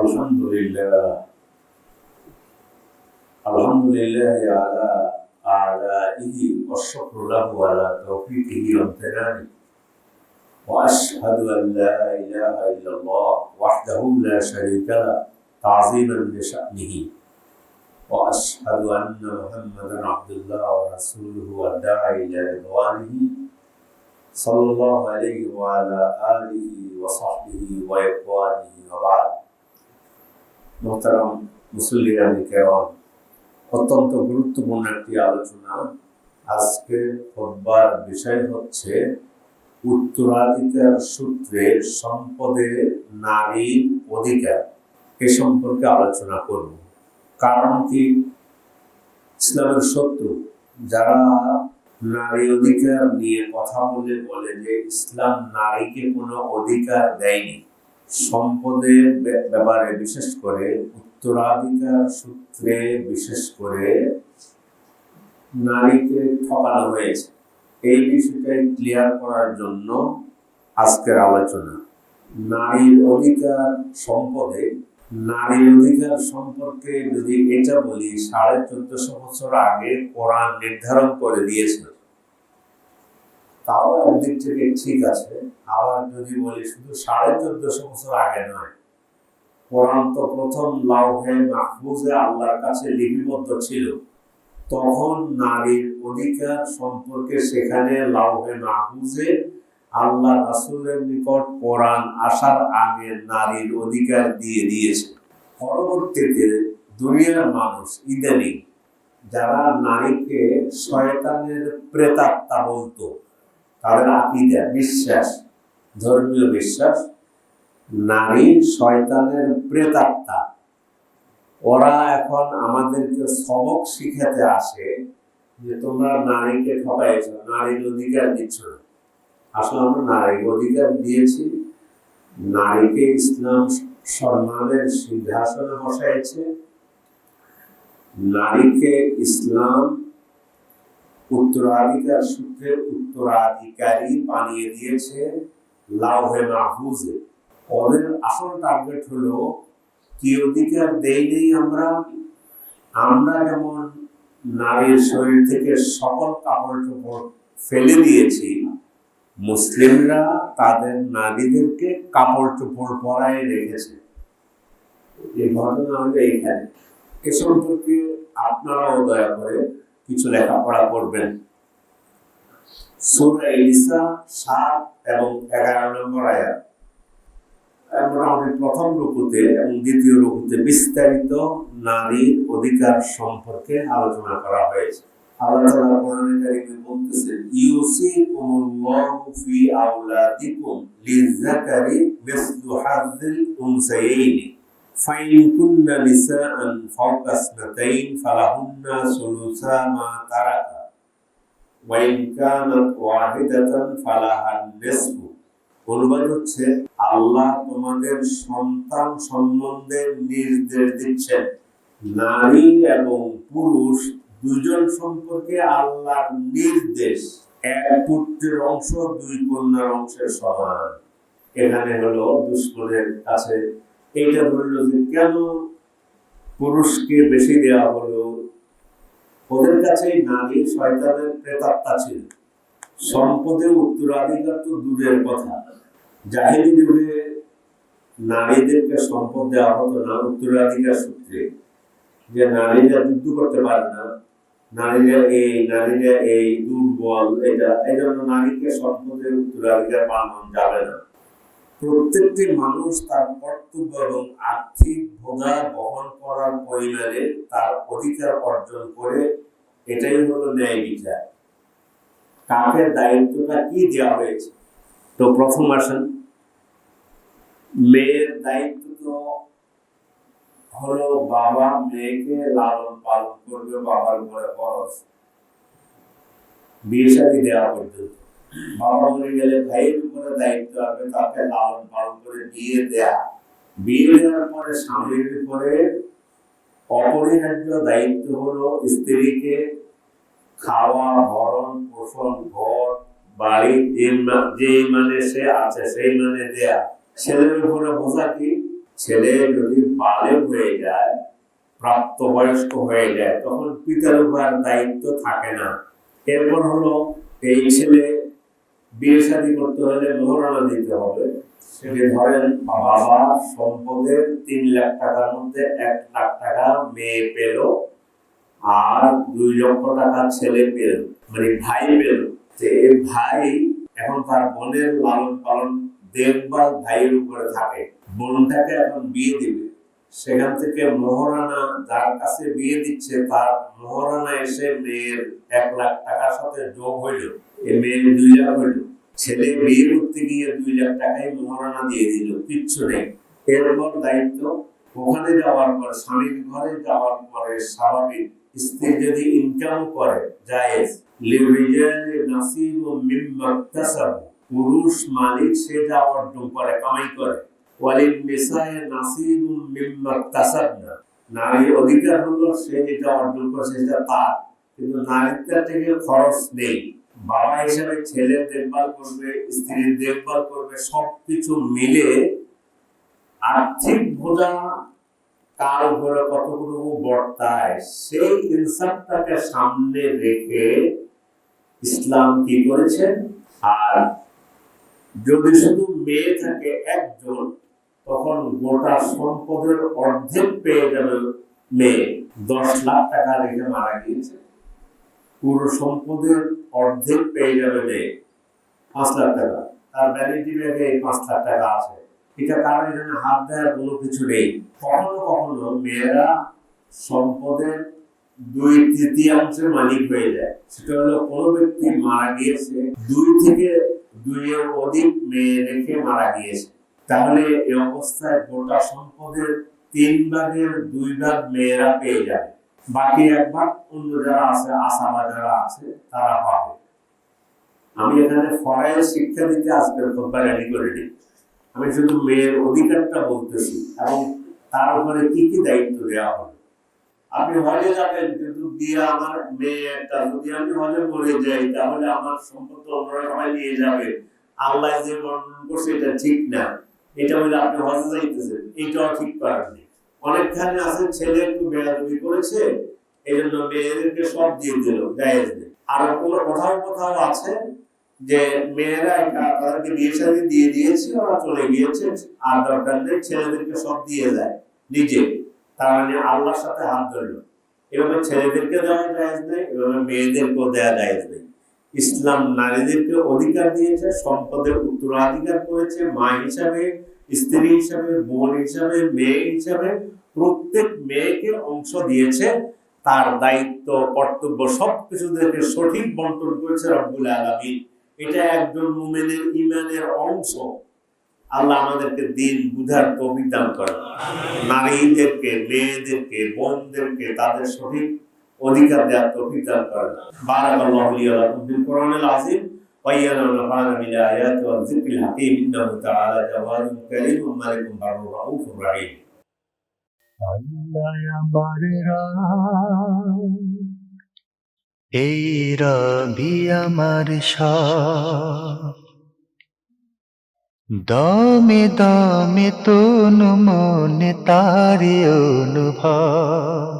الحمد لله. الحمد لله على آلائه والشكر له على توفيقه وامتنانه. وأشهد أن لا إله إلا الله وحده لا شريك له تعظيما لشأنه. وأشهد أن محمدا عبد الله ورسوله والداعي إلى رضوانه صلى الله عليه وعلى آله وصحبه وإخوانه وبعد. মোহতারাম মুসল্লিয়ান কেরাম। অত্যন্ত গুরুত্বপূর্ণ একটি আলোচনা। আজকে খোদবার বিষয় হচ্ছে উত্তরাধিকার সূত্রে সম্পদে নারীর অধিকার এ সম্পর্কে আলোচনা করব। কারণ কি? ইসলামের শত্রু যারা নারী অধিকার নিয়ে কথা বলে বলে যে ইসলাম নারীকে কোনো অধিকার দেয়নি সম্পদের ব্যাপারে বিশেষ করে উত্তরাধিকার সূত্রে বিশেষ করে নারীকে ঠকানো হয়েছে। এই বিষয়টাই ক্লিয়ার করার জন্য আজকের আলোচনা। নারীর অধিকার সম্পদে, নারীর অধিকার সম্পর্কে যদি এটা বলি, সাড়ে চোদ্দশো বছর আগে কোরআন নির্ধারণ করে দিয়েছিল। তাও একদিক থেকে ঠিক আছে। আবার যদি বলি শুধু সাড়ে চোদ্দশো বছর আগে নয় কোরআন তো প্রথম লাউহে মাহফুজে আল্লাহর কাছে লিপিবদ্ধ ছিল। তখন নারীর অধিকার সম্পর্কে সেখানে লাউহে মাহফুজে আল্লাহ রাসূলের নিকট কোরআন আসার আগে নারীর অধিকার দিয়ে দিয়েছে। পরবর্তীতে দুনিয়ার মানুষ ইদানিং যারা নারীকে শয়তানের প্রেতাত্মা বলতো তাদের আকিদা বিশ্বাস, ধর্মীয় বিশ্বাস, নারী শয়তানের প্রেতাত্মা। ওরা এখন আমাদেরকে সবক শিখাতে আসে যে তোমরা নারীকে ঠকাইছ, নারীর অধিকার দিচ্ছ না। আসলে আমরা নারীর অধিকার দিয়েছি, নারীকে ইসলাম সম্মানের সিংহাসনে বসাইছে। নারীকে ইসলাম উত্তরাধিকার সূত্রে উত্তরাধিকারী বানিয়ে দিয়েছে লাউহে মাহফুজে। ওদের আসল টার্গেট হলো কি অধিকার দেই নেই আমরা আমরা যেমন নারীর শরীর থেকে সকল কাপড় চোপড় ফেলে দিয়েছি, মুসলিমরা তাদের নারীদেরকে কাপড় চোপড় পরায় রেখেছে। এই ঘটনা হলো এইখানে। এ সম্পর্কে আপনারাও দয়া করে কিছু লেখাপড়া করবেন। সূরা ইসা সাত এবং এগারো নম্বর আয়াত আহ, মোটামুটি প্রথম রুকুতে এবং দ্বিতীয় রুকুতে বিস্তারিত নারীর অধিকার সম্পর্কে আলোচনা করা হয়েছে আল্লাহ তাআলা কোরআনে কারিমে বলতেছেন ইউসিকুমুল্লাহু ফি আওলাদিকুম লিযাকারি মিসলু হাযিল উনসায়াইনি فإن كن نساء فوق اثنتين فلهن ثلثا ما ترك অনুবাদ হচ্ছে, আল্লাহ তোমাদের সন্তান সম্বন্ধে নির্দেশ দিচ্ছেন। নারী এবং পুরুষ দুজন সম্পর্কে আল্লাহর নির্দেশ। এক পুত্রের অংশ, দুই কন্যার অংশের সমান। এখানে হলো দুশ্মনের কাছে এইটা ধরলো যে কেন পুরুষকে বেশি দেওয়া হলো? কাছে নারী শয়তানের প্রেতাত্মা ছিল। সম্পদে উত্তরাধিকার তো দূরের কথা। জাহিলি যুগে নারীদেরকে সম্পদ দেওয়া হতো না উত্তরাধিকার সূত্রে। যে নারীরা যুদ্ধ করতে পারে না, নারীরা এই নারীরা এই, দুর্বল, এটা, এই জন্য নারীকে সম্পদের উত্তরাধিকার পালন যাবে না। প্রত্যেকটি মানুষ তার কর্তব্য এবং আর্থিক ভোগা বহন করার পরিমাণে তার অধিকার অর্জন করে এটাই হলো ন্যায় বিচার। কাকে দায়িত্বটা কি দেওয়া হয়েছে? তো প্রথম আসেন, মেয়ের দায়িত্ব তো হলো বাবা মেয়েকে লালন পালন করবে, বাবার উপরে খরচ বিয়ে শাদী দেওয়া পর্যন্ত। বাবা মরে গেলে ভাইয়ের উপরে দায়িত্ব হবে তাকে লালন পালন করে বিয়ে দেয়া। বিয়ে দেওয়ার পরে স্বামীর উপরে অপরিহার্য দায়িত্ব হলো স্ত্রীকে খাওয়া, ভরণ, পোষণ, ঘর, বাড়ি, যে মানে সে আছে, সেই মানে দেয়া। ছেলের উপরে বোঝা কি? ছেলে যদি বালে হয়ে যায়, প্রাপ্তবয়স্ক হয়ে যায়, তখন পিতার উপর দায়িত্ব থাকে না। এরপর হলো এই ছেলে বিয়ে শাদী করতে হলে মোহরানা দিতে হবে। যে ধরেন বাবা সম্পদের তিন লাখ টাকার মধ্যে এক লাখ টাকা মেয়ে পেল আর দুই লক্ষ টাকা ছেলে পেল মানে ভাই পেল। যে ভাই এখন তার বোনের লালন পালন দেখভাল ভাইয়ের উপরে থাকে। বোনটাকে এখন বিয়ে দিবে। সেখান থেকে মোহরানা যার কাছে বিয়ে দিচ্ছে, তার মোহরানা এসে মেয়ের এক লাখ টাকার সাথে যোগ হইল। এই মেয়ের দুই লাখ হইল। ছেলে বিয়ে করতে গিয়ে দুই লাখ টাকাই মোহরানা দিয়ে দিল, কিচ্ছু নেই। এরপর দায়িত্ব ওখানে যাওয়ার পর, স্বামীর ঘরে যাওয়ার পরে স্বাভাবিক স্ত্রী যদি ইনকাম করে, জায়েজ। পুরুষ মালিক, সে যা অর্জন করে, কামাই করে। নিসায়ে নাসিবু নারীর অধিকার হলো, সে যেটা অর্জন করেছে সেটা তার। কিন্তু নারীর থেকে খরচ নেই। বাবা হিসাবে ছেলের দেখভাল করবে, স্ত্রীর দেখভাল করবে, সবকিছু মিলে আর্থিক বোঝা কার উপরে কতটুকু বর্তায়, সেই ইনসাফটাকে সামনে রেখে ইসলাম কি করেছেন আর যদি শুধু মেয়ে থাকে একজন, তখন গোটা সম্পদের অর্ধেক পেয়ে যাবে মেয়ে। দশ লাখ টাকা রেখে মারা গিয়েছে। পুরো সম্পদের অর্ধেক পেয়ে যাবে মেয়ে। পাঁচ লাখ টাকা। তার ভ্যালিডিটি ব্যাগে পাঁচ লাখ টাকা আছে। এটা কারণ এখানে হাত দেওয়ার কোনো কিছু নেই। কখনো কখনো মেয়েরা সম্পদের দুই তৃতীয়াংশের মালিক হয়ে যায়। সেটা হলো কোনো ব্যক্তি মারা গিয়েছে, দুই থেকে দুইয়ের অধিক মেয়ে রেখে মারা গিয়েছে। তাহলে এই অবস্থায় গোটা সম্পদের তিন ভাগের দুই ভাগ মেয়েরা পেয়ে যাবে। বাকি এক ভাগ অন্য যারা আছে আসামা যারা আছে, তারা পাবে। আমি এখানে ফরাইল শিক্ষা দিতে আজকের খোদ্া রেডি করে নিই আমি শুধু মেয়ের অধিকারটা বলতেছি, এবং তার উপরে কি কি দায়িত্ব দেওয়া হবে? আপনি হজে যাবেন, কিন্তু দিয়ে আমার মেয়ে একটা, যদি আমি হজে মরে যাই, তাহলে আমার সম্পদ অন্যরা সবাই নিয়ে যাবে আল্লাহ যে বর্ণন করছে এটা ঠিক না। এটা বলে আপনি হজে যাইতেছেন, এটাও ঠিক করার নেই। অনেকখানে আছে ছেলে একটু বেড়াদবি করেছে এই জন্য মেয়েদেরকে সব দিয়ে দিল জায়েজ আর কোনো কোথাও কোথাও আছে? যে মেয়েরা এটা তাদেরকে বিয়ে শাদী দিয়ে দিয়েছে, ওরা চলে গিয়েছে, আর দরকার নেই, ছেলেদেরকে সব দিয়ে দেয় নিজে। তার মানে আল্লাহর সাথে হাত ধরলো। এভাবে ছেলেদেরকে দেওয়া যায় নেই, এভাবে মেয়েদেরকেও দেওয়া যায় নেই। ইসলাম নারীদেরকে অধিকার দিয়েছে, সম্পদের উত্তরাধিকার করেছে, মা হিসাবে, স্ত্রী হিসাবে, বোন হিসাবে, মেয়ে হিসাবে প্রত্যেক মেয়েকে অংশ দিয়েছে। তার দায়িত্ব, কর্তব্য সবকিছু সঠিক বন্টন করেছে রব্বুল আলামিন। এটা একজন মুমিনের ইমানের অংশ আল্লাহ আমাদেরকে দিন বুঝার তৌফিক দান করেন নারীদেরকে মেয়েদেরকে বোনদেরকে তাদের সঠিক অধিকার দেওয়ার তৌফিক দান করেন বারাকাল্লাহু লি ওয়া লাকুম ফিল কোরআনিল আযীম وإيانا ونفعنا بالآيات والذكر الحكيم إنه تعالى جواد كريم ملك بر رؤوف رحيم আল্লাহ আমার রাম, এই রবি আমার দমে দমে তনু মনে তারে অনুভব।